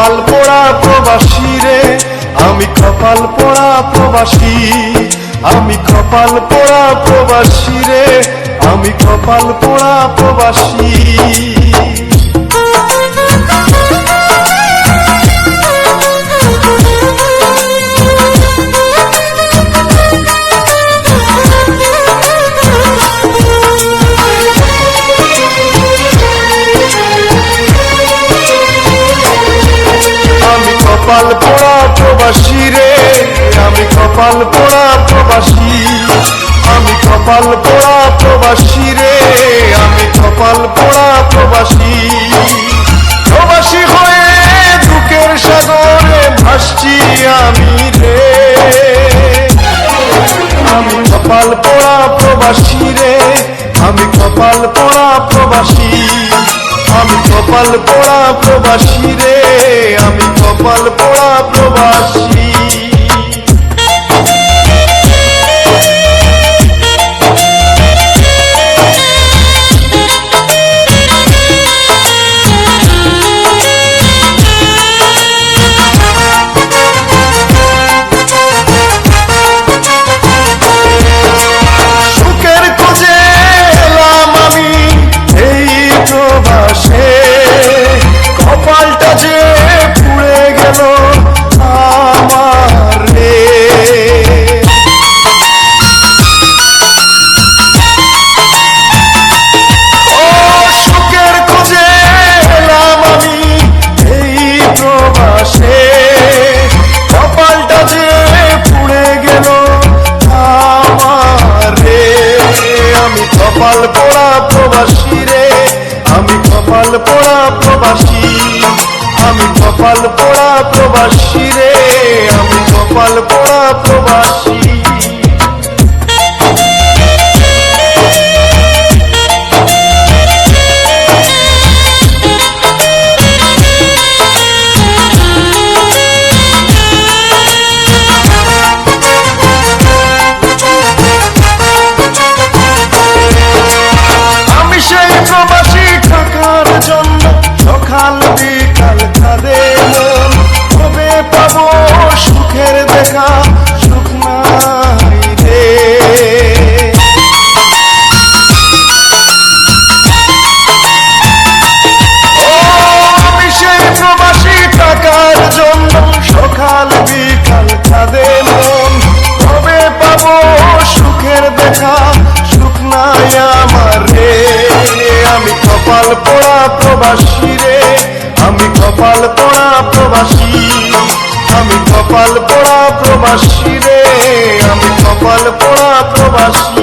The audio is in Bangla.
কপাল পোড়া প্রবাসী রে, আমি কপাল পোড়া প্রবাসী, আমি কপাল পোড়া প্রবাসী রে, আমি কপাল পোড়া প্রবাসী। কপাল পোড়া প্রবাসী। আমি কপাল পোড়া প্রবাসী রে, আমি কপাল পোড়া প্রবাসী। প্রবাসী হয়ে দুঃখের সাগরে ভাসছি আমি রে। আমি কপাল পোড়া প্রবাসী রে, আমি কপাল পোড়া প্রবাসী। আমি কপাল পোড়া প্রবাসী রে, আমি কপাল কপাল পোড়া প্রবাসী রে। আমি কপাল পোড়া প্রবাসী। আমি কপাল পোড়া প্রবাসী রে। আমি কপাল পোড়া প্রবাসী।